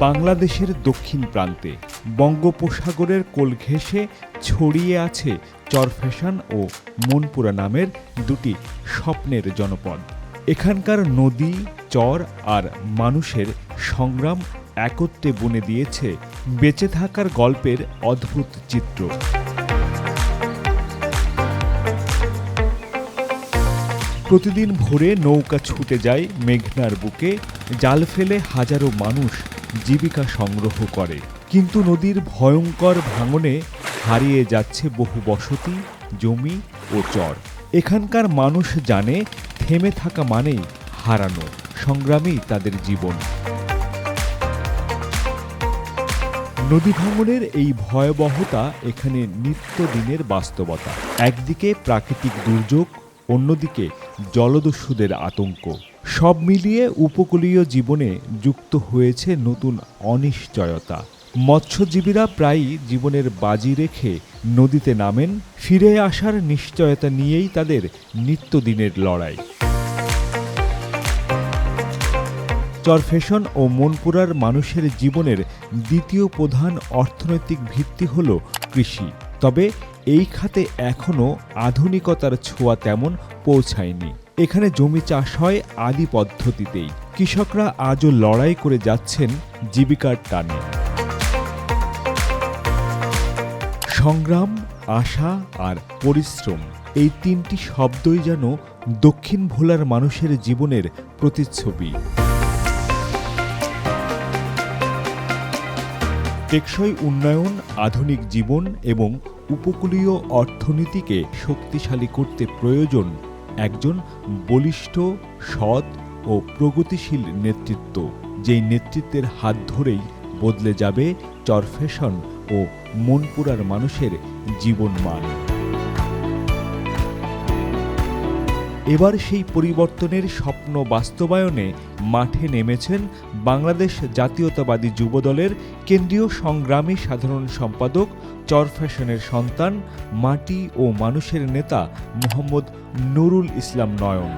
বাংলাদেশের দক্ষিণ প্রান্তে বঙ্গোপসাগরের কোল ঘেঁষে ছড়িয়ে আছে চরফ্যাশন ও মনপুরা নামের দুটি স্বপ্নের জনপদ। এখানকার নদী, চর আর মানুষের সংগ্রাম একত্রে বুনে দিয়েছে বেঁচে থাকার গল্পের অদ্ভুত চিত্র। প্রতিদিন ভোরে নৌকা ছুটে যায় মেঘনার বুকে, জাল ফেলে হাজারো মানুষ জীবিকা সংগ্রহ করে। কিন্তু নদীর ভয়ঙ্কর ভাঙনে হারিয়ে যাচ্ছে বহু বসতি, জমি ও চর। এখানকার মানুষ জানে, থেমে থাকা মানেই হারানো সংগ্রামেই তাদের জীবন। নদী ভাঙনের এই ভয়াবহতা এখানে নিত্যদিনের বাস্তবতা। একদিকে প্রাকৃতিক দুর্যোগ, অন্যদিকে জলদস্যুদের আতঙ্ক। সব মিলিয়ে উপকূলীয় জীবনে যুক্ত হয়েছে নতুন অনিশ্চয়তা। মৎস্যজীবীরা প্রায়ই জীবনের বাজি রেখে নদীতে নামেন, ফিরে আসার নিশ্চয়তা নিয়েই তাদের নিত্যদিনের লড়াই। চরফেশন ও মনপুরার মানুষের জীবনের দ্বিতীয় প্রধান অর্থনৈতিক ভিত্তি হল কৃষি। তবে এই খাতে এখনও আধুনিকতার ছোঁয়া তেমন পৌঁছায়নি। এখানে জমি চাষ হয় আদি পদ্ধতিতেই। কৃষকরা আজও লড়াই করে যাচ্ছেন জীবিকার টানে। সংগ্রাম, আশা আর পরিশ্রম এই তিনটি শব্দই যেন দক্ষিণ ভোলার মানুষের জীবনের প্রতিচ্ছবি। টেকসই উন্নয়ন, আধুনিক জীবন এবং উপকূলীয় অর্থনীতিকে শক্তিশালী করতে প্রয়োজন একজন বলিষ্ঠ, সৎ ও প্রগতিশীল নেতৃত্ব, যেই নেতৃত্বের হাত ধরেই বদলে যাবে চরফেশন ও মনপুরার মানুষের জীবনমান। এবার সেই পরিবর্তনের স্বপ্ন বাস্তবায়নে মাঠে নেমেছেন বাংলাদেশ জাতীয়তাবাদী যুবদলের কেন্দ্রীয় সংগ্রামী সাধারণ সম্পাদক চরফ্যাশনের সন্তান মাটি ও মানুষের নেতা মোহাম্মদ নুরুল ইসলাম নয়ন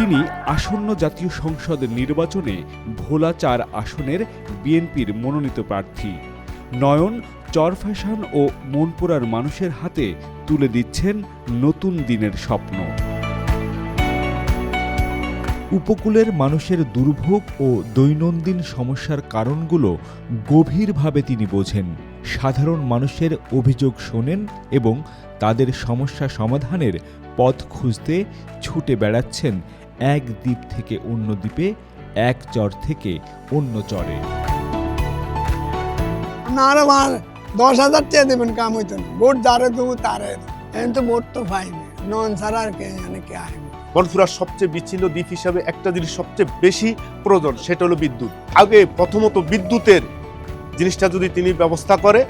তিনি আসন্ন জাতীয় সংসদ নির্বাচনে ভোলা চার আসনের বিএনপির মনোনীত প্রার্থী। নয়ন চরফ্যাশন ও মনপুরার মানুষের হাতে তুলে দিচ্ছেন নতুন দিনের স্বপ্ন। উপকূলের মানুষের দুর্ভোগ ও দৈনন্দিন সমস্যার কারণগুলো গভীরভাবে তিনি বোঝেন। সাধারণ মানুষের অভিযোগ শোনেন এবং তাদের সমস্যা সমাধানের পথ খুঁজতে ছুটে বেড়াচ্ছেন এক দ্বীপ থেকে অন্য দ্বীপে এক চর থেকে অন্য চরে। না আরে মার দশ হাজার টাকা দেবেন কাম হইতো না। ভোট দেবো তারে এখন তো ভোট তো পাইনি নন ছাড়া আর কে জানে কে আসবে। বনফুরার সবচেয়ে বিচ্ছিন্ন দ্বীপ হিসাবে একটা জিনিস সবচেয়ে বেশি প্রয়োজন সেটা হলো বিদ্যুৎ। আগে প্রথমত বিদ্যুতের জিনিসটা যদি তিনি ব্যবস্থা করে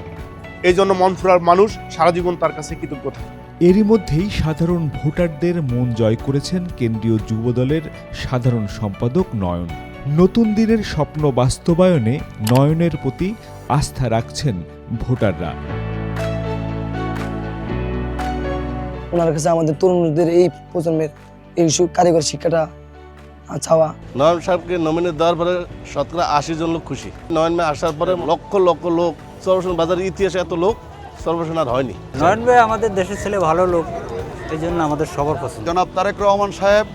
এই জন্য মনফুরার মানুষ সারা জীবন তার কাছে কৃতজ্ঞ থাকে। এরই মধ্যেই সাধারণ ভোটারদের মন জয় করেছেন কেন্দ্রীয় যুবদলের সাধারণ সম্পাদক নয়ন। নতুন দিনের স্বপ্ন বাস্তবায়নে নয়নের প্রতি আস্থা রাখছেন ভোটাররা। ওনার কাছে আমাদের তরুণদের এই প্রজন্মের এই কারিগরি শিক্ষাটা চাওয়া নয়ন সাহেবকে নমিনেট দেওয়ার পরে শতকরা আশি জন লোক খুশি। নয়ন মে আসার পরে লক্ষ লক্ষ লোক সর্বশন বাজারের ইতিহাসে এত লোক সর্বশন আর হয়নি। নয়ন ভাই আমাদের দেশের ছেলে ভালো লোক এই জন্য আমাদের সবার পছন্দ। জনাব তারেক রহমান সাহেব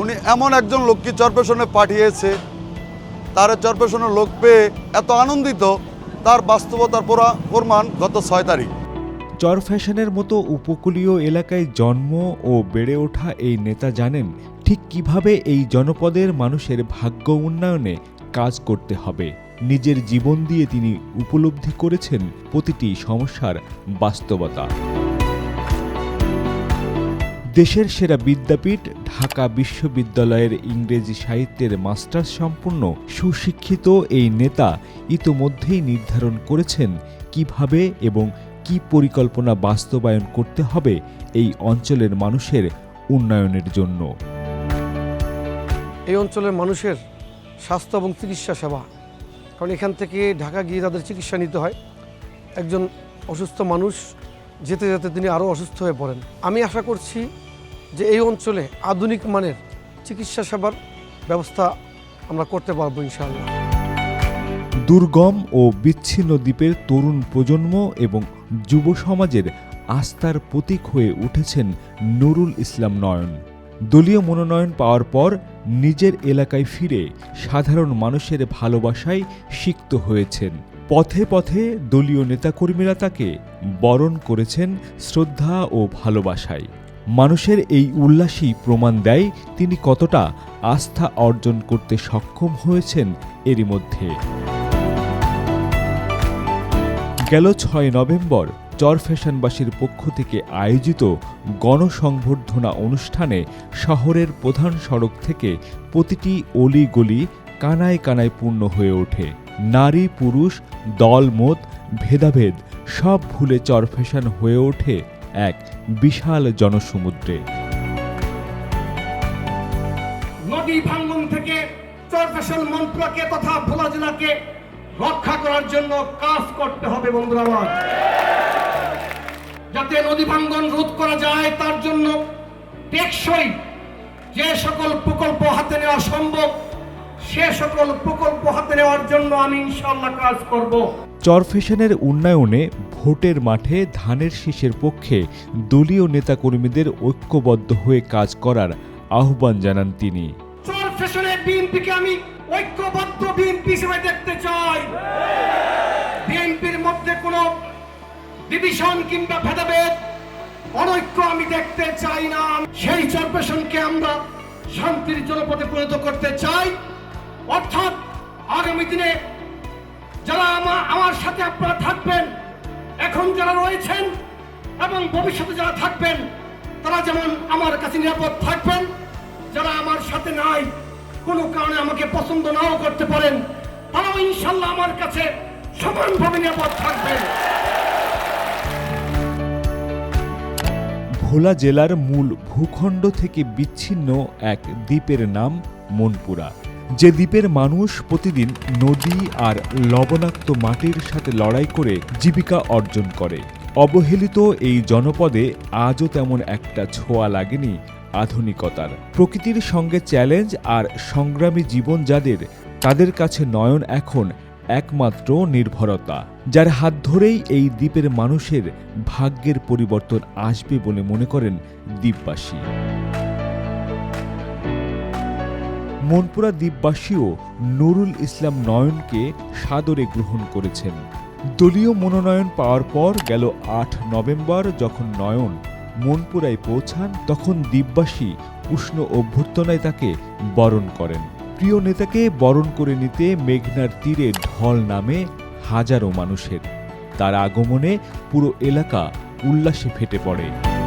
উনি এমন একজন লোককে চরপেশনে পাঠিয়েছে তার চরপেশনের লোক পেয়ে এত আনন্দিত তার বাস্তবতার পুরা প্রমাণ গত ছয় তারিখ। চর ফ্যাশনের মতো উপকূলীয় এলাকায় জন্ম ও বেড়ে ওঠা এই নেতা জানেন ঠিক কীভাবে এই জনপদের মানুষের ভাগ্য উন্নয়নে কাজ করতে হবে। নিজের জীবন দিয়ে তিনি উপলব্ধি করেছেন প্রতিটি সমস্যার বাস্তবতা। দেশের সেরা বিদ্যাপীঠ, ঢাকা বিশ্ববিদ্যালয়ের ইংরেজি সাহিত্যের মাস্টার্স সম্পূর্ণ সুশিক্ষিত এই নেতা ইতোমধ্যেই নির্ধারণ করেছেন কীভাবে এবং কি পরিকল্পনা বাস্তবায়ন করতে হবে এই অঞ্চলের মানুষের উন্নয়নের জন্য? এই অঞ্চলের মানুষের স্বাস্থ্য এবং চিকিৎসা সেবা। কারণ এখান থেকে ঢাকা গিয়ে তাদের চিকিৎসা নিতে হয়। একজন অসুস্থ মানুষ যেতে যেতে তিনি আরও অসুস্থ হয়ে পড়েন। আমি আশা করছি যে এই অঞ্চলে আধুনিক মানের চিকিৎসা সেবার ব্যবস্থা আমরা করতে পারব ইনশাআল্লাহ। দুর্গম ও বিচ্ছিন্ন দ্বীপের তরুণ প্রজন্ম এবং যুব সমাজের আস্থার প্রতীক হয়ে উঠেছেন নুরুল ইসলাম নয়ন। দলীয় মনোনয়ন পাওয়ার পর নিজের এলাকায় ফিরে সাধারণ মানুষের ভালোবাসায় সিক্ত হয়েছেন। পথে পথে দলীয় নেতাকর্মীরা তাকে বরণ করেছেন শ্রদ্ধা ও ভালোবাসায়। মানুষের এই উল্লাসই প্রমাণ দেয় তিনি কতটা আস্থা অর্জন করতে সক্ষম হয়েছেন এরই মধ্যে। গেল ছয় নভেম্বর চর ফ্যাশনবাসীর পক্ষ থেকে আয়োজিত গণসংবর্ধনা অনুষ্ঠানে শহরের প্রধান সড়ক থেকে প্রতিটি অলি গলি কানায় কানায় পূর্ণ হয়ে ওঠে। নারী, পুরুষ দলমত ভেদাভেদ সব ভুলে চর ফ্যাশন হয়ে ওঠে এক বিশাল জনসমুদ্রে। নদী ভাঙ্গন থেকে চরফেশন মন্ত্রকে তথা ভোলা জেলাকে রক্ষা করার জন্য কাজ করতে হবে বন্ধুরা আমার। যাতে নদী ভাঙ্গন রোধ করা যায় তার জন্য টেকসই যে সকল প্রকল্প হাতে নেওয়া সম্ভব সে সকল প্রকল্প হাতে নেওয়ার জন্য আমি ইনশাল্লাহ কাজ করব। চরফেশনের উন্নয়নে ভোটের মাঠে ধানের শীষের পক্ষে দলীয় নেতাকর্মীদের ঐক্যবদ্ধ হয়ে কাজ করার আহ্বান জানান তিনি। চরফেশনে বিএনপিকে আমি ঐক্যবদ্ধ বিএনপি হিসেবে দেখতে চাই। বিএনপির মধ্যে কোনো ডিভিশন কিংবা ভেদাভেদ, অনৈক্য আমি দেখতে চাই না। সেই চরপেশনকে আমরা শান্তির জনপদে পরিণত করতে চাই। অর্থাৎ আগামী দিনে যারা আমা- আমার সাথে আপনারা থাকবেন, এখন যারা রয়েছেন এবং ভবিষ্যতে যারা থাকবেন, তারা যেমন আমার কাছে নিরাপদ থাকবেন, যারা আমার সাথে নাই কোনো কারণে আমাকে পছন্দ নাও করতে পারেন তারাও ইনশাল্লাহ আমার কাছে সমানভাবে নিরাপদ থাকবেন ভোলা জেলার মূল ভূখণ্ড থেকে বিচ্ছিন্ন এক দ্বীপের নাম মনপুরা। যে দ্বীপের মানুষ প্রতিদিন নদী আর লবণাক্ত মাটির সাথে লড়াই করে জীবিকা অর্জন করে। অবহেলিত এই জনপদে আজও তেমন একটা ছোঁয়া লাগেনি আধুনিকতার। প্রকৃতির সঙ্গে চ্যালেঞ্জ আর সংগ্রামী জীবন যাদের, তাদের কাছে নয়ন এখন একমাত্র নির্ভরতা, যার হাত ধরেই এই দ্বীপের মানুষের ভাগ্যের পরিবর্তন আসবে বলে মনে করেন দ্বীপবাসী। মনপুরা দ্বীপবাসীও নুরুল ইসলাম নয়নকে সাদরে গ্রহণ করেছেন। দলীয় মনোনয়ন পাওয়ার পর গেল আট নভেম্বর যখন নয়ন মনপুরায় পৌঁছান, তখন দিব্যাসী উষ্ণ অভ্যর্থনায় তাকে বরণ করেন। প্রিয় নেতাকে বরণ করে নিতে মেঘনার তীরে ঢল নামে হাজারো মানুষের। তার আগমনে পুরো এলাকা উল্লাসে ফেটে পড়ে।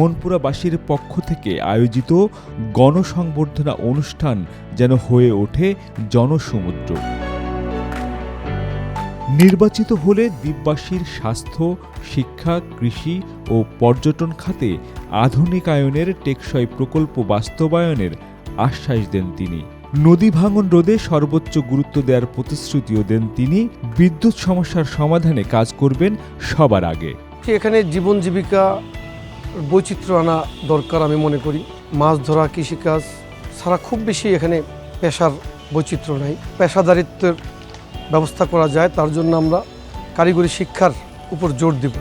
মনপুরাবাসীর পক্ষ থেকে আয়োজিত গণসংবর্ধনা অনুষ্ঠান যেন হয়ে ওঠে জনসমুদ্র। নির্বাচিত হলে দ্বীপবাসীর স্বাস্থ্য, শিক্ষা, কৃষি ও পর্যটন খাতে আধুনিকায়নের টেকসই প্রকল্প বাস্তবায়নের আশ্বাস দেন তিনি। নদী ভাঙন রোধে সর্বোচ্চ গুরুত্ব দেওয়ার প্রতিশ্রুতিও দেন তিনি। বিদ্যুৎ সমস্যার সমাধানে কাজ করবেন সবার আগে। এখানে জীবন জীবিকা বৈচিত্র্য আনা দরকার আমি মনে করি। মাছ ধরা, কৃষিকাজ ছাড়া খুব বেশি এখানে পেশার বৈচিত্র্য নাই। পেশাদারিত্বের ব্যবস্থা করা যায়, তার জন্য আমরা কারিগরি শিক্ষার উপর জোর দেব।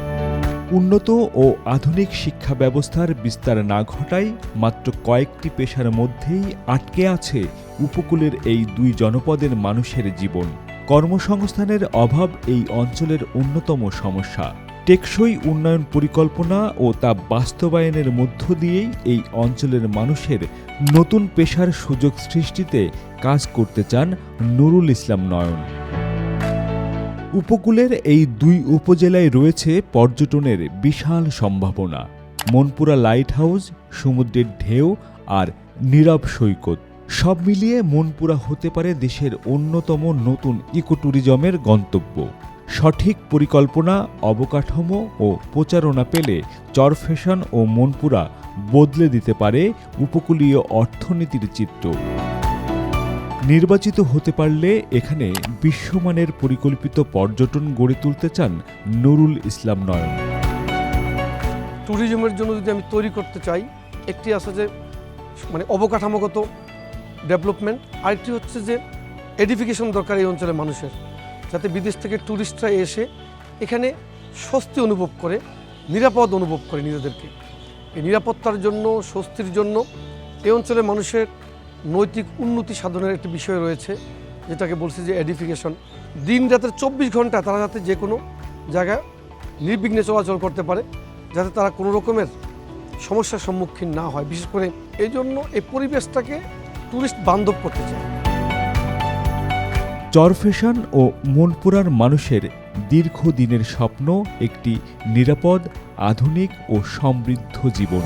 উন্নত ও আধুনিক শিক্ষা ব্যবস্থার বিস্তার না ঘটায় মাত্র কয়েকটি পেশার মধ্যেই আটকে আছে উপকূলের এই দুই জনপদের মানুষের জীবন। কর্মসংস্থানের অভাব এই অঞ্চলের অন্যতম সমস্যা। টেকসই উন্নয়ন পরিকল্পনা ও তা বাস্তবায়নের মধ্য দিয়েই এই অঞ্চলের মানুষের নতুন পেশার সুযোগ সৃষ্টিতে কাজ করতে চান নুরুল ইসলাম নয়ন। উপকূলের এই দুই উপজেলায় রয়েছে পর্যটনের বিশাল সম্ভাবনা। মনপুরা লাইট হাউস সমুদ্রের ঢেউ আর নীরব সৈকত। সব মিলিয়ে মনপুরা হতে পারে দেশের অন্যতম নতুন ইকো ট্যুরিজমের গন্তব্য। সঠিক পরিকল্পনা, অবকাঠামো ও প্রচারণা পেলে চরফেশন ও মনপুরা বদলে দিতে পারে উপকূলীয় অর্থনীতির চিত্র। নির্বাচিত হতে পারলে এখানে বিশ্বমানের পরিকল্পিত পর্যটন গড়ে তুলতে চান নুরুল ইসলাম নয়ন। ট্যুরিজমের জন্য যদি আমি তৈরি করতে চাই, একটি আছে যে মানে অবকাঠামোগত ডেভেলপমেন্ট, আরেকটি হচ্ছে যে, এডিফিকেশন দরকার এই অঞ্চলের মানুষের। যাতে বিদেশ থেকে ট্যুরিস্টরা এসে এখানে স্বস্তি অনুভব করে, নিরাপদ অনুভব করে নিজেদেরকে। এই নিরাপত্তার জন্য, স্বস্তির জন্য এই অঞ্চলের মানুষের নৈতিক উন্নতি সাধনের একটি বিষয় রয়েছে, যেটাকে বলছি যে এডিফিকেশন দিন রাতের চব্বিশ ঘণ্টা তারা যাতে যে কোনো জায়গায় নির্বিঘ্নে চলাচল করতে পারে, যাতে তারা কোনো রকমের সমস্যার সম্মুখীন না হয়। বিশেষ করে এই জন্য এই পরিবেশটাকে ট্যুরিস্ট বান্ধব করতে চায়। চরফেশন ও মনপুরার মানুষের দীর্ঘদিনের স্বপ্ন একটি নিরাপদ, আধুনিক ও সমৃদ্ধ জীবন।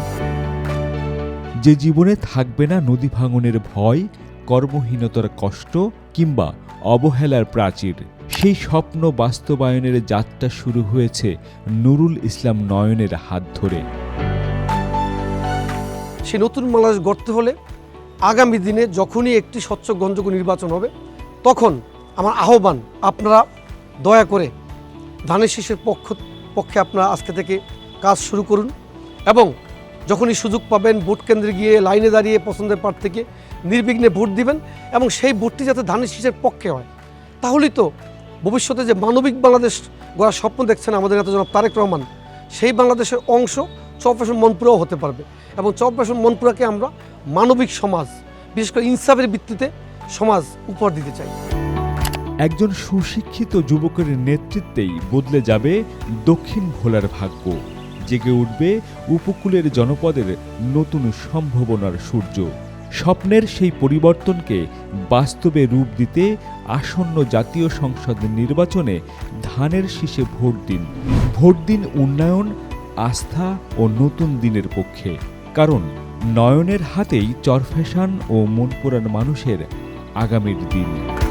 যে জীবনে থাকবে না নদী ভাঙনের ভয়, কর্মহীনতার কষ্ট কিংবা অবহেলার প্রাচীর, সেই স্বপ্ন বাস্তবায়নের যাত্রা শুরু হয়েছে নুরুল ইসলাম নয়নের হাত ধরে। সে নতুন বাংলাদেশ গড়তে হলে আগামী দিনে যখনই একটি স্বচ্ছ গ্রহণযোগ্য নির্বাচন হবে, তখন আমার আহ্বান, আপনারা দয়া করে ধানের শীষের পক্ষ, পক্ষে আপনারা আজকে থেকে কাজ শুরু করুন এবং যখনই সুযোগ পাবেন ভোট কেন্দ্রে গিয়ে লাইনে দাঁড়িয়ে পছন্দের প্রার্থীকে নির্বিঘ্নে ভোট দিবেন এবং সেই ভোটটি যাতে ধানের শীষের পক্ষে হয়। তাহলেই তো ভবিষ্যতে যে মানবিক বাংলাদেশ গড়ার স্বপ্ন দেখছেন আমাদের নেতা জনাব তারেক রহমান, সেই বাংলাদেশের অংশ চপাসন মনপুরাও হতে পারবে এবং চপাসন মনপুরাকে আমরা মানবিক সমাজ, বিশেষ করে ইনসাফের ভিত্তিতে সমাজ উপহার দিতে চাই। একজন সুশিক্ষিত যুবকের নেতৃত্বেই বদলে যাবে দক্ষিণ ভোলার ভাগ্য। জেগে উঠবে উপকূলের জনপদের নতুন সম্ভাবনার সূর্য। স্বপ্নের সেই পরিবর্তনকে বাস্তবে রূপ দিতে আসন্ন জাতীয় সংসদ নির্বাচনে ধানের শীষে ভোট দিন। ভোট দিন উন্নয়ন, আস্থা ও নতুন দিনের পক্ষে। কারণ নয়নের হাতেই চরফ্যাশন ও মনপুরার মানুষের আগামীর দিন।